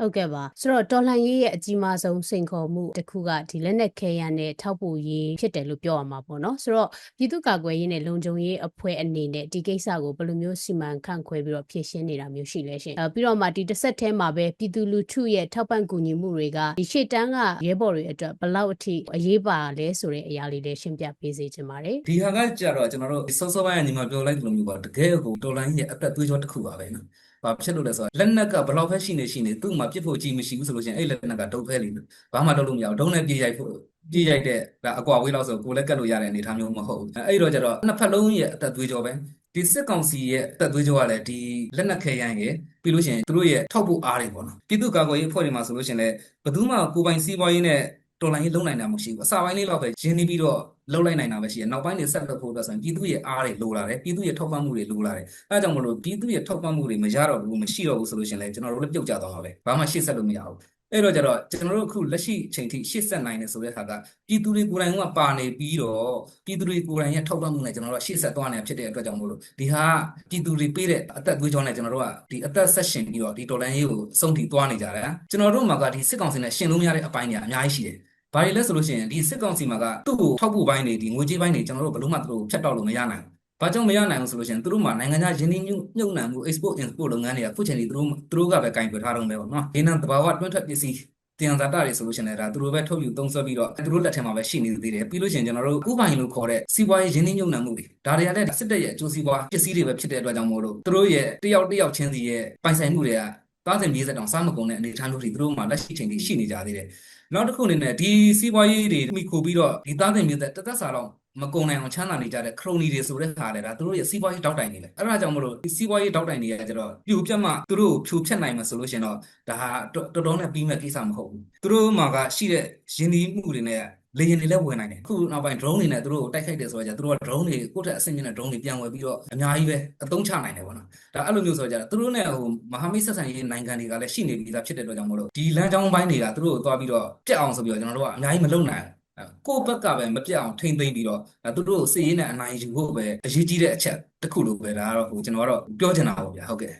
ဟုတ်ကဲ့ပါဆိုတော့တော်လှန်ရေးရဲ့အကြီးမားဆုံးစိန်ခေါ်မှုတစ်ခုကဒီလက်နက်ခဲယမ်းနဲ့ထောက်ပို့ရေးဖြစ်တယ်လို့ပြောရမှာပေါ့နော်ဆိုတော့ပြည်သူ့ကာကွယ်ရေးနဲ့လုံခြုံရေးအဖွဲ့အနေနဲ့ဒီကိစ္စကိုဘယ်လိုမျိုးစီမံခန့်ခွဲပြီးတော့ဖြည့်ရှင်းနေတာမျိုးရှိလဲရှင်အဲပြီးတော့မှဒီတစ်ဆက်တည်းမှာပဲပြည်သူလူထုရဲ့ထောက်ပံ့ကူညီမှုတွေကဒီရှေ့တန်းကရဲဘော်တွေအတွက်ဘယ်လောက်အထိအရေးပါလဲဆိုတဲ့အရာလေးလေးရှင်းပြပေးစေချင်ပါတယ်ဒီဟာကကြတော့ကျွန်တော်တို့စောစောပိုင်းကညီမပြောလိုက်သလိုမျိုးပါတကယ်ကိုတော်လိုင်းရဲ့အသက်သွေးကြောတစ်ခုပါပဲနော်။ ဘာဖြစ်လို့လဲဆိုတော့လက်နက်ကဘယ်လောက်ပဲရှိနေရှိနေသူ့မှာပြစ်ဖို့ကြီးမရှိဘူးဆိုလို့ရှိရင်အဲ့လက်နက်ကဒုတ်ဖဲလိမ့်မယ်။ဘာမှလုပ်လို့မရဘူး။ဒုံးနဲ့ပြေးရိုက်ဖို့ပြေးရိုက်တဲ့ဒါအကွာဝေးလောက်ဆိုကိုယ်လည်းကတ်လို့ရတဲ့အနေအထားမျိုးမဟုတ်ဘူး။အဲ့တော့ကြတော့နှစ်ဖက်လုံးရဲ့အသက်သွေးကြောပဲ။ဒီစစ်ကောင်စီရဲ့အသက်သွေးကြောကလည်းဒီလက်နက်ခဲယမ်းရဲ့ပြီးလို့ရှိရင်သူတို့ရဲ့ထောက်ဖို့အားတွေပေါ့နော်။ပြည်သူ့ကာကွယ်ရေးအဖွဲ့တွေမှာဆိုလို့ရှိရင်လည်းဘယ်သူမှကိုယ်ပိုင်စီးပွားရေးနဲ့ တော်လိုင်းရေးလုံနိုင်တာမရှိဘူး။အစပိုင်းလေးတော့ပဲရင်းနှီးပြီးတော့လုံလိုက်နိုင်တာပဲရှိတယ်။နောက်ပိုင်းတွေဆက်လုပ်ဖို့အတွက်ဆိုရင်ပြည်သူရဲ့အားတွေလိုလာတယ်။ပြည်သူရဲ့ထောက်ပံ့မှုတွေလိုလာတယ်။အဲဒါကြောင့်မလို့ပြည်သူရဲ့ထောက်ပံ့မှုတွေမရတော့ဘူးမရှိတော့ဘူးဆိုလို့ရှိရင်လည်းကျွန်တော်တို့လည်းပြုတ်ကျသွားမှာပဲ။ဘာမှရှေ့ဆက်လို့မရဘူး။အဲ့တော့ကြတော့ကျွန်တော်တို့အခုလက်ရှိအချိန်ထိရှေ့ဆက်နိုင်တယ်ဆိုတဲ့အခါကပြည်သူတွေကိုယ်တိုင်ကပါနေပြီးတော့ပြည်သူတွေကိုယ်တိုင်ရဲ့ထောက်ပံ့မှုနဲ့ကျွန်တော်တို့ကရှေ့ဆက်သွားနေတာဖြစ်တဲ့အတွက်ကြောင့်မို့လို့ဒီဟာပြည်သူတွေပေးတဲ့အသက်သွေးကြောနဲ့ကျွန်တော်တို့ကဒီအသက်ဆက်ရှင်ပြီးတော့ဒီတော်လန်ရေးကိုအဆုံးထိသွားနေကြတယ်။ကျွန်တော်တို့မှာကဒီစစ်ကောင်စီနဲ့ရှင်လို့မရတဲ့အပိုင်းတွေအများကြီးရှိတယ်။ ဘာတွေလဲဆိုလို့ရှိရင်ဒီစစ်ကောင်စီမှာကသူ့ကိုထောက်ဖို့ပိုင်းတွေဒီငွေကြေးပိုင်းတွေကျွန်တော်တို့ဘယ်လို့မှသူတို့ဖြတ်တောက်လို့မရနိုင်ဘူး။ဘာကြောင့်မရနိုင်ဘူးဆိုလို့ရှိရင်သူတို့မှာနိုင်ငံခြားယင်းနှိမ့်ညှုပ်နှံမှု export import လုပ်ငန်းတွေကခုချိန်ထိသူတို့သူတို့ကပဲကင်ပြထားတော့မယ်ပေါ့နော်။ဒီနံတဘာဝတွင်းထွက်ပစ္စည်းတင်ဇာတာတွေဆိုလို့ရှိရင်လည်းဒါသူတို့ပဲထုတ်ယူသုံးစွဲပြီးတော့သူတို့လက်ထဲမှာပဲရှိနေသေးတယ်ပြီးလို့ရှိရင်ကျွန်တော်တို့ဥပိုင်လို့ခေါ်တဲ့စီးပွားရေးယင်းနှိမ့်ညှုပ်နှံမှုတွေဒါတွေကလည်းစစ်တပ်ရဲ့အကျိုးစီးပွားပစ္စည်းတွေပဲဖြစ်တဲ့အတွက်ကြောင့်မို့လို့သူတို့ရဲ့တယောက်တယောက်ချင်းစီရဲ့ပိုင်ဆိုင်မှုတွေက သားစဉ်မြေးဆက်တောင်စားမကုန်တဲ့အနေအထားမျိုးတွေသူတို့မှလက်ရှိချိန်ထိရှိနေကြသေးတယ်နောက်တစ်ခုအနေနဲ့ဒီစီးပွားရေးတွေမိခိုပြီးတော့ဒီသားစဉ်မြေးဆက်တစ်သက်စာလောက်မကုံနိုင်အောင်ချမ်းသာနေကြတဲ့ခရိုနီတွေဆိုတဲ့ဟာလေဒါသူတို့ရဲ့စီးပွားရေးတောက်တိုင်နေလေအဲ့ဒါကြောင့်မလို့ဒီစီးပွားရေးတောက်တိုင်တွေကကျတော့ပြိုပြတ်မှသူတို့ကိုဖြိုဖျက်နိုင်မှာဆိုလို့ရှိရင်တော့ဒါဟာတော်တော်နဲ့ပြီးမဲ့ကိစ္စမဟုတ်ဘူးသူတို့မှာကရှိတဲ့ယဉ်ဒီမှုတွေနဲ့ လေယာဉ်တွေလည်းဝင်နိုင်တယ်အခုနောက်ပိုင်း drone တွေနဲ့သူတို့ကိုတိုက်ခိုက်တယ်ဆိုတော့じゃသူတို့က drone တွေကိုယ့်ထက်အဆင့်မြင့်တဲ့ drone တွေပြန်ဝယ်ပြီးတော့အများကြီးပဲအသုံးချနိုင်တယ်ပေါ့နော်ဒါအဲ့လိုမျိုးဆိုတော့じゃသူတို့နဲ့ဟိုမဟာမိတ်ဆက်ဆံရေးနိုင်ငံတွေကလည်းရှိနေပြီးသားဖြစ်တဲ့အတွက်ကြောင့်မို့လို့ဒီလမ်းကြောင်းပိုင်းတွေကသူတို့ကိုသွားပြီးတော့ပြက်အောင်ဆိုပြီးတော့ကျွန်တော်တို့ကအများကြီးမလုပ်နိုင်ဘူးကိုယ့်ဘက်ကပဲမပြတ်အောင်ထိမ့်သိမ့်ပြီးတော့သူတို့ကိုစစ်ရေးနဲ့အနိုင်ယူဖို့ပဲအရေးကြီးတဲ့အချက်တစ်ခုလို့ပဲဒါကတော့ဟိုကျွန်တော်ကတော့ပြောချင်တာပေါ့ဗျာဟုတ်ကဲ့